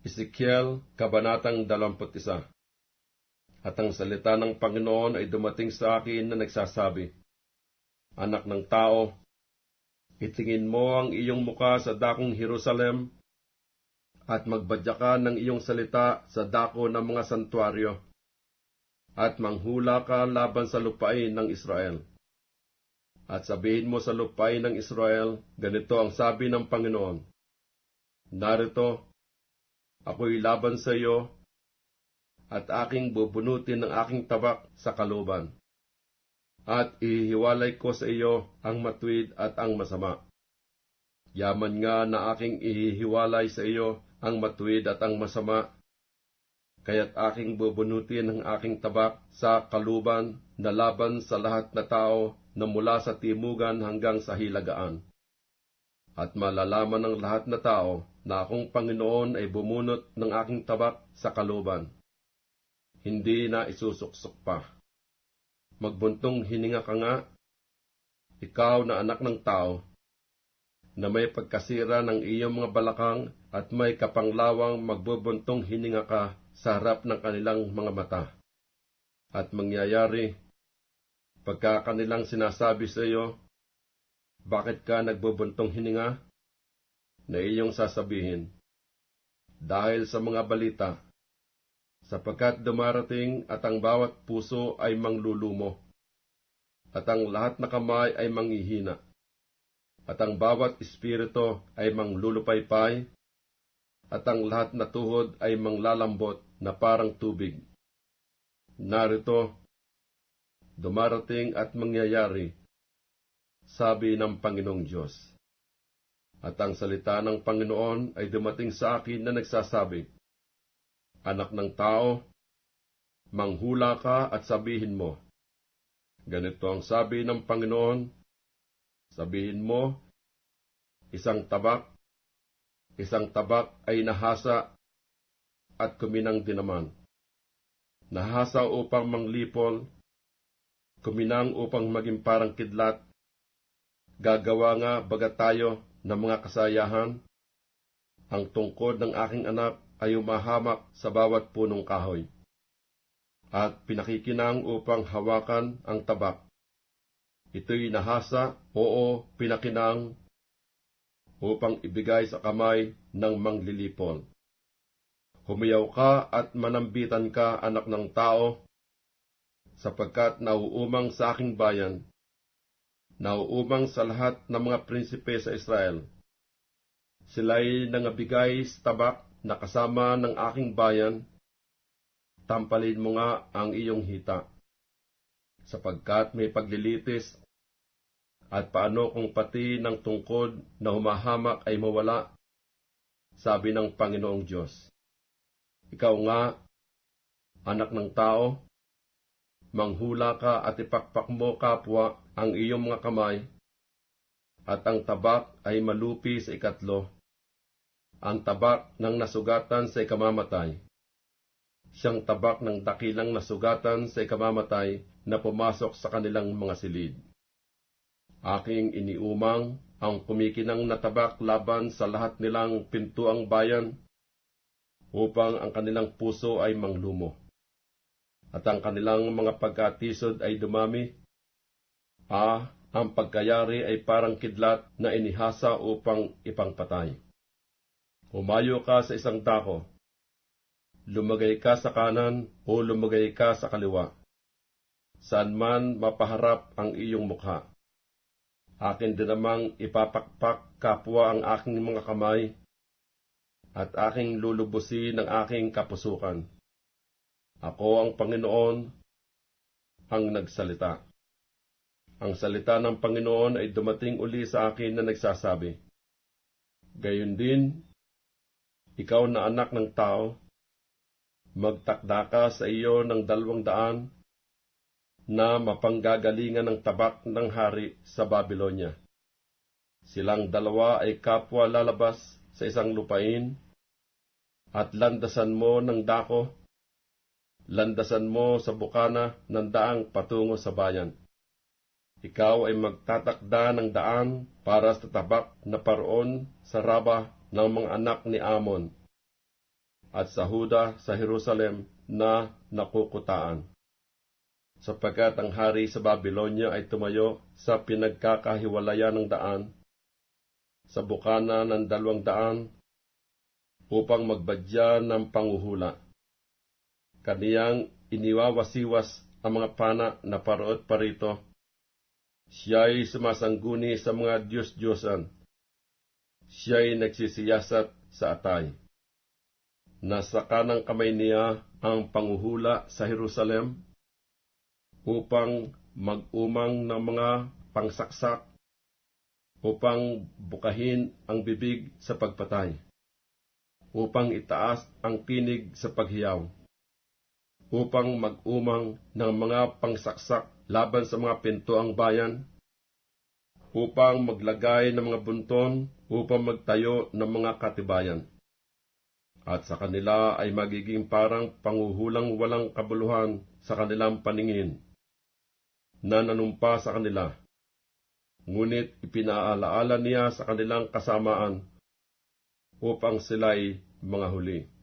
Ezekiel, Kabanatang 21 At ang salita ng Panginoon ay dumating sa akin na nagsasabi, Anak ng tao, itingin mo ang iyong muka sa dakong Jerusalem at magbadya ka ng iyong salita sa dako ng mga santuaryo at manghula ka laban sa lupain ng Israel. At sabihin mo sa lupain ng Israel, ganito ang sabi ng Panginoon, Narito, ako'y laban sa iyo, at aking bubunutin ng aking tabak sa kaluban. At ihiwalay ko sa iyo ang matuwid at ang masama. Yaman nga na aking ihihiwalay sa iyo ang matuwid at ang masama, kaya't aking bubunutin ang aking tabak sa kaluban na laban sa lahat na tao na mula sa timugan hanggang sa hilagaan. At malalaman ng lahat na tao na akong Panginoon ay bumunot ng aking tabak sa kaluban. Hindi na isusuksok pa. Magbuntong hininga ka nga, ikaw na anak ng tao, na may pagkasira ng iyong mga balakang at may kapanglawang magbubuntong hininga ka sa harap ng kanilang mga mata. At mangyayari, pagka kanilang sinasabi sa iyo, bakit ka nagbubuntong hininga? Na iyong sasabihin, dahil sa mga balita, sapagkat dumarating at ang bawat puso ay manglulumo, at ang lahat na kamay ay manghihina, at ang bawat espiritu ay manglulupaypay, at ang lahat na tuhod ay manglalambot na parang tubig. Narito, dumarating at mangyayari, sabi ng Panginoong Diyos. At ang salita ng Panginoon ay dumating sa akin na nagsasabi, Anak ng tao, manghula ka at sabihin mo, Ganito ang sabi ng Panginoon, sabihin mo, isang tabak, isang tabak ay nahasa at kuminang din naman. Nahasa upang manglipol, kuminang upang maging parang kidlat, gagawa nga baga tayo ng mga kasayahan, ang tungkod ng aking anak ay umahamak sa bawat punong kahoy. At pinakikinang upang hawakan ang tabak. Ito'y nahasa, oo, pinakinang, upang ibigay sa kamay ng manglilipol. Humiyaw ka at manambitan ka, anak ng tao, sapagkat nauumang sa aking bayan, nauumang sa lahat ng mga prinsipe sa Israel. Sila'y nangabigay sa tabak na kasama ng aking bayan, tampalin mo nga ang iyong hita, sapagkat may paglilitis, at paano kung pati ng tungkod na humahamak ay mawala, sabi ng Panginoong Diyos. Ikaw nga, anak ng tao, manghula ka at ipakpak mo kapwa ang iyong mga kamay, at ang tabak ay malupi sa ikatlo, ang tabak ng nasugatan sa ikamamatay. Siyang tabak ng dakilang nasugatan sa ikamamatay na pumasok sa kanilang mga silid. Aking iniumang ang kumikinang natabak laban sa lahat nilang pintuang bayan, upang ang kanilang puso ay manglumo, at ang kanilang mga pagkatisod ay dumami. Ah, ang pagkayari ay parang kidlat na inihasa upang ipangpatay. Humayo ka sa isang dako, lumagay ka sa kanan o lumagay ka sa kaliwa, saan man mapaharap ang iyong mukha akin din namang ipapakpak kapwa ang aking mga kamay, at aking lulubusin ang aking kapusukan. Ako ang Panginoon, ang nagsalita. Ang salita ng Panginoon ay dumating uli sa akin na nagsasabi, Gayon din, ikaw na anak ng tao, magtakda ka sa iyo ng dalawang daan na mapanggagalingan ng tabak ng hari sa Babylonia. Silang dalawa ay kapwa lalabas sa isang lupain, at landasan mo ng dako, landasan mo sa bukana ng daang patungo sa bayan. Ikaw ay magtatakda ng daan para sa tabak na paroon sa raba ng mga anak ni Amon. at sa Huda sa Jerusalem na nakukutaan. Sapagkat ang hari sa Babylonia ay tumayo sa pinagkakahiwalayan ng daan, sa bukana ng dalawang daan, upang magbadya ng panguhula. Kaniyang iniwawasiwas ang mga pana na paroot parito. Siya'y sumasangguni sa mga Diyos-Diyosan. Siya'y nagsisiyasat sa atay. Nasa kanang kamay niya ang panguhula sa Jerusalem upang mag-umang ng mga pangsaksak upang bukahin ang bibig sa pagpatay, upang itaas ang tinig sa paghiyaw, upang mag-umang ng mga pangsaksak laban sa mga pintuang bayan, upang maglagay ng mga bunton, upang magtayo ng mga katibayan. At sa kanila ay magiging parang panguhulang walang kabuluhan sa kanilang paningin, na nanumpa sa kanila. Ngunit ipinaalaala niya sa kanilang kasamaan upang sila'y mga huli.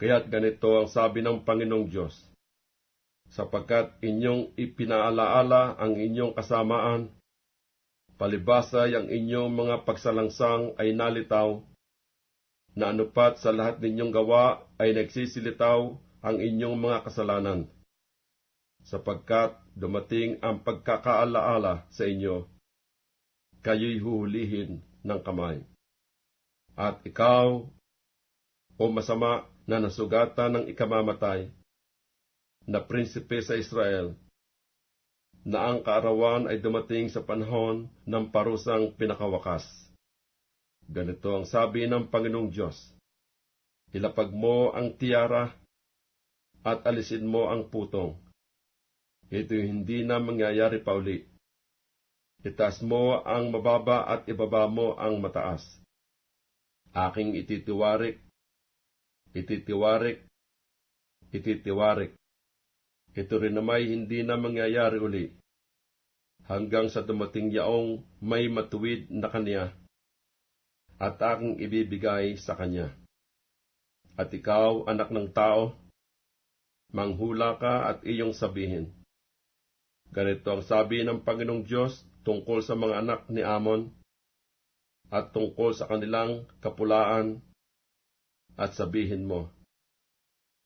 Kaya't ganito ang sabi ng Panginoong Diyos, sapagkat inyong ipinaalaala ang inyong kasamaan, palibasay ang inyong mga pagsalangsang ay nalitaw, na anupat sa lahat ninyong gawa ay nagsisilitaw ang inyong mga kasalanan sapagkat dumating ang pagkakaalaala sa inyo, kayo'y huhulihin ng kamay. At ikaw, o masama na nasugatan ng ikamamatay, na prinsipe sa Israel, na ang kaarawan ay dumating sa panahon ng parusang pinakawakas. Ganito ang sabi ng Panginoong Diyos, Ilapag mo ang tiara at alisin mo ang putong ito hindi na mangyayari pa uli. Itaas mo ang mababa at ibaba mo ang mataas. Aking ititiwarik, ititiwarik, ititiwarik. Ito rin namay hindi na mangyayari uli. Hanggang sa dumating yaong may matuwid na kanya at aking ibibigay sa kanya. At ikaw, anak ng tao, manghula ka at iyong sabihin, Ganito ang sabi ng Panginoong Diyos tungkol sa mga anak ni Amon at tungkol sa kanilang kapulaan at sabihin mo,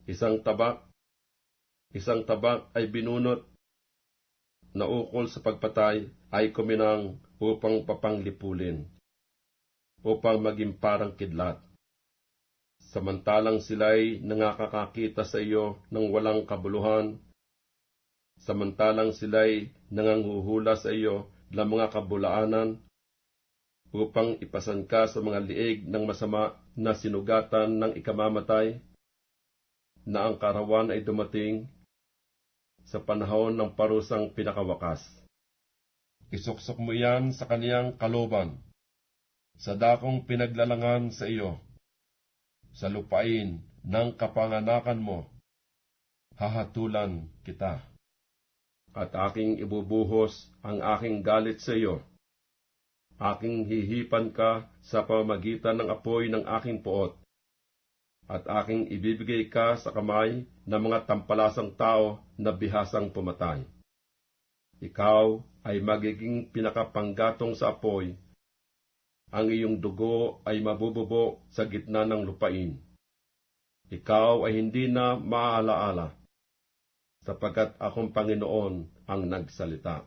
Isang tabak, isang tabak ay binunot na ukol sa pagpatay ay kuminang upang papanglipulin, upang maging parang kidlat. Samantalang sila'y nangakakakita sa iyo ng walang kabuluhan samantalang sila'y nanganghuhula sa iyo ng mga kabulaanan upang ipasan ka sa mga liig ng masama na sinugatan ng ikamamatay, na ang karawan ay dumating sa panahon ng parusang pinakawakas. Isuksok mo yan sa kaniyang kaloban, sa dakong pinaglalangan sa iyo, sa lupain ng kapanganakan mo, hahatulan kita at aking ibubuhos ang aking galit sa iyo. Aking hihipan ka sa pamagitan ng apoy ng aking puot, at aking ibibigay ka sa kamay ng mga tampalasang tao na bihasang pumatay. Ikaw ay magiging pinakapanggatong sa apoy, ang iyong dugo ay mabububo sa gitna ng lupain. Ikaw ay hindi na maaalaala sapagkat akong Panginoon ang nagsalita.